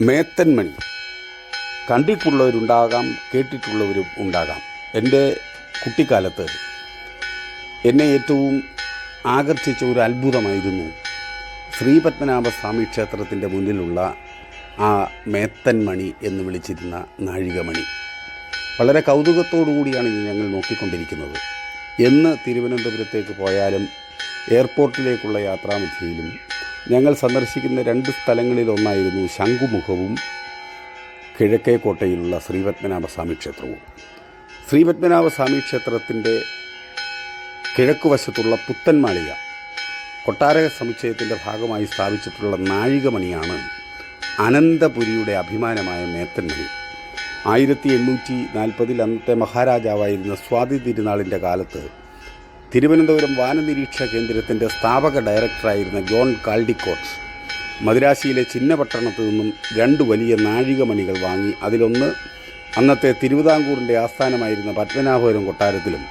മേത്തൻമണി. കണ്ടിട്ടുള്ളവരുണ്ടാകാം കേട്ടിട്ടുള്ളവരും ഉണ്ടാകാം. എന്റെ കുട്ടിക്കാലത്ത് എന്നെ ഏറ്റവും ആകർഷിച്ച ഒരു അത്ഭുതമായിരുന്നു ശ്രീപത്മനാഭസ്വാമി ക്ഷേത്രത്തിന്റെ മുന്നിലുള്ള ആ മേത്തൻമണി എന്ന് വിളിച്ചിരുന്ന നാഴികമണി. വളരെ കൗതുകത്തോടുകൂടിയാണ് ഇത് ഞങ്ങൾ നോക്കിക്കൊണ്ടിരിക്കുന്നത്. എന്ന് തിരുവനന്തപുരത്തേക്ക് പോയാലും എയർപോർട്ടിലേക്കുള്ള യാത്രാമധ്യയിലും ഞങ്ങൾ സന്ദർശിക്കുന്ന രണ്ട് സ്ഥലങ്ങളിലൊന്നായിരുന്നു ശംഖുമുഖവും കിഴക്കേക്കോട്ടയിലുള്ള ശ്രീപത്മനാഭ സ്വാമി ക്ഷേത്രവും. ശ്രീപത്മനാഭ സ്വാമി ക്ഷേത്രത്തിന്റെ കിഴക്കുവശത്തുള്ള പുത്തൻമാളിക കൊട്ടാര സമുച്ചയത്തിന്റെ ഭാഗമായി സ്ഥാപിച്ചിട്ടുള്ള നാഴികമണിയാണ് അനന്തപുരിയുടെ അഭിമാനമായ മേത്തൻമണി. ആയിരത്തി എണ്ണൂറ്റി നാൽപ്പതിൽ അന്നത്തെ മഹാരാജാവായിരുന്ന സ്വാതി തിരുനാളിന്റെ കാലത്ത് തിരുവനന്തപുരം വാനനിരീക്ഷണ കേന്ദ്രത്തിന്റെ സ്ഥാപക ഡയറക്ടറായിരുന്ന ജോൺ കാൾഡിക്കോട്ട് മദുരാശിയിലെ ചിന്നപട്ടണത്ത് നിന്നും രണ്ട് വലിയ നാഴികമണികൾ വാങ്ങി അതിലൊന്ന് അന്നത്തെ തിരുവിതാംകൂറിന്റെ ആസ്ഥാനമായിരുന്ന പത്മനാഭപുരം കൊട്ടാരത്തിലും.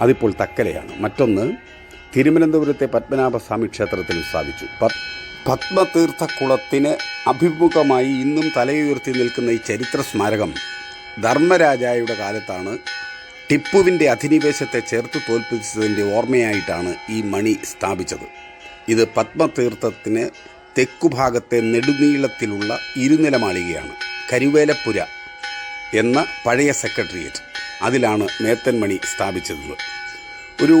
അതിപ്പോൾ തക്കലയാണ്. മറ്റൊന്ന് തിരുവനന്തപുരത്തെ പത്മനാഭസ്വാമി ക്ഷേത്രത്തിലും സ്ഥാപിച്ചു. പത്മതീർത്ഥക്കുളത്തിന് അഭിമുഖമായി ഇന്നും തലയുയർത്തി നിൽക്കുന്ന ഈ ചരിത്ര സ്മാരകം ധർമ്മരാജായുടെ കാലത്താണ് ടിപ്പുവിന്റെ അധിനിവേശത്തെ ചേർത്ത് തോൽപ്പിച്ചതിന്റെ ഓർമ്മയായിട്ടാണ് ഈ മണി സ്ഥാപിച്ചത്. ഇത് പത്മതീർത്ഥത്തിന് തെക്കുഭാഗത്തെ നെടുനീളത്തിലുള്ള ഇരുനില മാളികയാണ് കരുവേലപ്പുര എന്ന പഴയ സെക്രട്ടേറിയറ്റ് അതിലാണ് മേത്തൻമണി സ്ഥാപിച്ചത്. ഒരു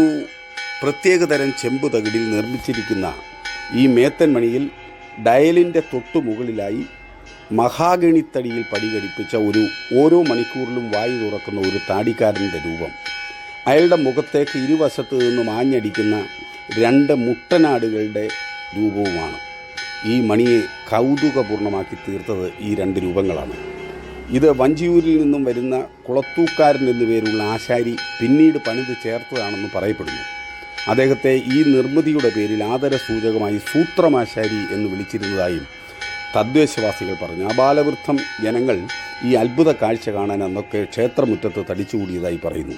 പ്രത്യേകതരം ചെമ്പ് തകിടിൽ നിർമ്മിച്ചിരിക്കുന്ന ഈ മേത്തൻമണിയിൽ ഡയലിന്റെ തൊട്ടു മുകളിലായി മഹാഗണിത്തടിയിൽ പടികടിപ്പിച്ച ഒരു ഓരോ മണിക്കൂറിലും വായു തുറക്കുന്ന ഒരു താടിക്കാരന്റെ രൂപം. അയാളുടെ മുഖത്തേക്ക് ഇരുവശത്ത് നിന്നും ആഞ്ഞടിക്കുന്ന രണ്ട് മുട്ടനാടുകളുടെ രൂപവുമാണ്. ഈ മണിയെ കൗതുകപൂർണമാക്കി തീർത്തത് ഈ രണ്ട് രൂപങ്ങളാണ്. ഇത് വഞ്ചിയൂരിൽ നിന്നും വരുന്ന കുളത്തൂക്കാരൻ എന്നു പേരുള്ള ആശാരി പിന്നീട് പണിത് ചേർത്തതാണെന്ന് പറയപ്പെടുന്നു. അദ്ദേഹത്തെ ഈ നിർമ്മിതിയുടെ പേരിൽ ആദരസൂചകമായി സൂത്രമാശാരി എന്ന് വിളിച്ചിരുന്നതായും തദ്ദേശവാസികൾ പറഞ്ഞു അബാലവൃദ്ധം ജനങ്ങൾ ഈ അത്ഭുത കാഴ്ച കാണാൻ അന്നൊക്കെ ക്ഷേത്രമുറ്റത്ത് തടിച്ചുകൂടിയതായി പറയുന്നു.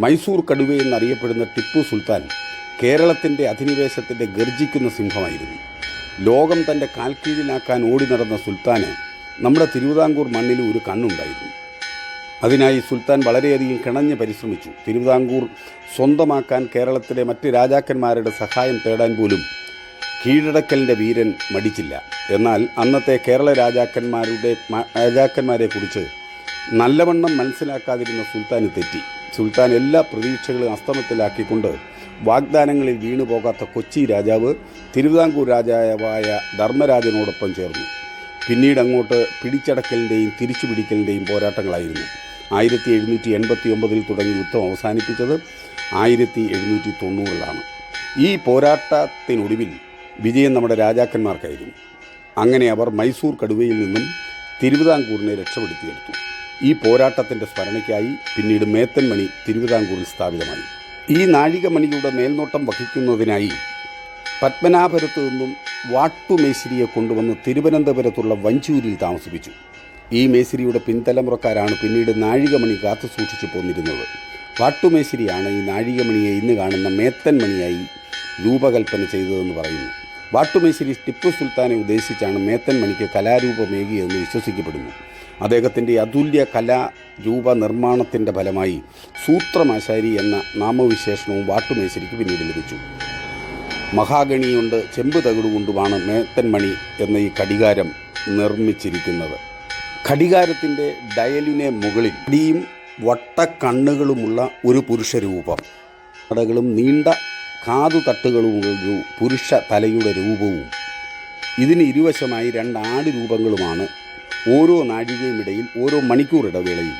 മൈസൂർ കടുവ എന്നറിയപ്പെടുന്ന ടിപ്പു സുൽത്താൻ കേരളത്തിന്റെ അധിനിവേശത്തിന്റെ ഗർജിക്കുന്ന സിംഹമായിരുന്നു. ലോകം തന്റെ കാൽക്കീഴിലാക്കാൻ ഓടി നടന്ന സുൽത്താന് നമ്മുടെ തിരുവിതാംകൂർ മണ്ണിൽ ഒരു കണ്ണുണ്ടായിരുന്നു. അതിനായി സുൽത്താൻ വളരെയധികം കിണഞ്ഞ് പരിശ്രമിച്ചു. തിരുവിതാംകൂർ സ്വന്തമാക്കാൻ കേരളത്തിലെ മറ്റ് രാജാക്കന്മാരുടെ സഹായം തേടാൻ പോലും കീഴടക്കലിന്റെ വീരൻ മടിച്ചില്ല. എന്നാൽ അന്നത്തെ കേരള രാജാക്കന്മാരുടെ രാജാക്കന്മാരെ കുറിച്ച് നല്ലവണ്ണം മനസ്സിലാക്കാതിരുന്ന സുൽത്താന് തെറ്റി. സുൽത്താൻ എല്ലാ പ്രതീക്ഷകളും അസ്തമത്തിലാക്കിക്കൊണ്ട് വാഗ്ദാനങ്ങളിൽ വീണു പോകാത്ത കൊച്ചി രാജാവ് തിരുവിതാംകൂർ രാജാവായ ധർമ്മരാജനോടൊപ്പം ചേർന്നു. പിന്നീട് അങ്ങോട്ട് പിടിച്ചടക്കലിന്റെയും തിരിച്ചു പിടിക്കലിന്റെയും പോരാട്ടങ്ങളായിരുന്നു. ആയിരത്തി എഴുന്നൂറ്റി എൺപത്തി ഒമ്പതിൽ തുടങ്ങി യുദ്ധം അവസാനിപ്പിച്ചത് ആയിരത്തി എഴുന്നൂറ്റി തൊണ്ണൂറിലാണ് ഈ പോരാട്ടത്തിനൊടുവിൽ വിജയം നമ്മുടെ രാജാക്കന്മാർക്കായിരുന്നു. അങ്ങനെ അവർ മൈസൂർ കടുവയിൽ നിന്നും തിരുവിതാംകൂറിനെ രക്ഷപ്പെടുത്തിയെടുത്തു. ഈ പോരാട്ടത്തിന്റെ സ്മരണയ്ക്കായി പിന്നീട് മേത്തൻമണി തിരുവിതാംകൂറിൽ സ്ഥാപിതമായി. ഈ നാഴികമണിയുടെ മേൽനോട്ടം വഹിക്കുന്നതിനായി പത്മനാഭപുരത്തു നിന്നും വാട്ടുമേശ്ശിരിയെ കൊണ്ടുവന്ന് തിരുവനന്തപുരത്തുള്ള വഞ്ചൂരിൽ താമസിപ്പിച്ചു. ഈ മേശ്ശിരിയുടെ പിൻതലമുറക്കാരാണ് പിന്നീട് നാഴികമണി കാത്തു സൂക്ഷിച്ചു പോന്നിരുന്നത്. വാട്ടുമേശ്ശിരിയാണ് ഈ നാഴികമണിയെ ഇന്ന് കാണുന്ന മേത്തൻമണിയായി രൂപകൽപ്പന ചെയ്തതെന്ന് പറയുന്നു. വാട്ടുമേശ്ശിരി ടിപ്പു സുൽത്താനെ ഉദ്ദേശിച്ചാണ് മേത്തൻ മണിക്ക് കലാരൂപമേകിയെന്ന് വിശ്വസിക്കപ്പെടുന്നു. അദ്ദേഹത്തിന്റെ അതുല്യ കലാരൂപ നിർമ്മാണത്തിന്റെ ഫലമായി സൂത്രമാശാരി എന്ന നാമവിശേഷണവും വാട്ടുമേശ്ശേരിക്ക് പിന്നീട് ലഭിച്ചു. മഹാഗണി കൊണ്ട് ചെമ്പ് തകിടുകൊണ്ടുമാണ് മേത്തൻമണി എന്ന ഈ ഘടികാരം നിർമ്മിച്ചിരിക്കുന്നത്. ഘടികാരത്തിന്റെ ഡയലിനെ മുകളിൽ അടിയും വട്ടക്കണ്ണുകളുമുള്ള ഒരു പുരുഷരൂപം. കടകളും നീണ്ട കാതുതട്ടുകളുമുള്ള ഒരു പുരുഷ തലയുടെ രൂപവും ഇതിന് ഇരുവശമായി രണ്ട് ആട് രൂപങ്ങളുമാണ്. ഓരോ നാഴികയും ഇടയിൽ ഓരോ മണിക്കൂർ ഇടവേളയിൽ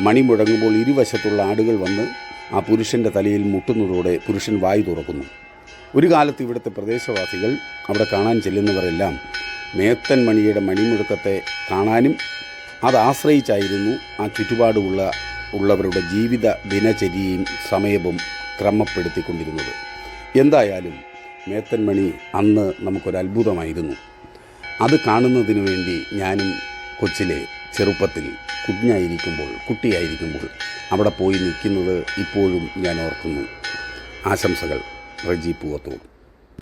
മണി മുഴങ്ങുമ്പോൾ ഇരുവശത്തുള്ള ആടുകൾ വന്ന് ആ പുരുഷന്റെ തലയിൽ മുട്ടുന്നതോടെ പുരുഷൻ വായു തുറക്കുന്നു. ഒരു കാലത്ത് ഇവിടുത്തെ പ്രദേശവാസികൾ അവിടെ കാണാൻ ചെല്ലുന്നവരെല്ലാം മേത്തൻ മണിയുടെ മണിമുഴക്കത്തെ കാണാനും അത് ആശ്രയിച്ചായിരുന്നു ആ ചുറ്റുപാടുമുള്ള ഉള്ളവരുടെ ജീവിത ദിനചര്യയും സമയവും ക്രമപ്പെടുത്തിക്കൊണ്ടിരുന്നത്. എന്തായാലും മേത്തൻമണി അന്ന് നമുക്കൊരു അത്ഭുതമായിരുന്നു അത് കാണുന്നതിന് വേണ്ടി ഞാനും കൊച്ചിലെ ചെറുപ്പത്തിൽ കുഞ്ഞായിരിക്കുമ്പോൾ കുട്ടിയായിരിക്കുമ്പോൾ അവിടെ പോയി നിൽക്കുന്നത് ഇപ്പോഴും ഞാൻ ഓർക്കുന്നു. ആശംസകൾ റജി പൂവത്തൂർ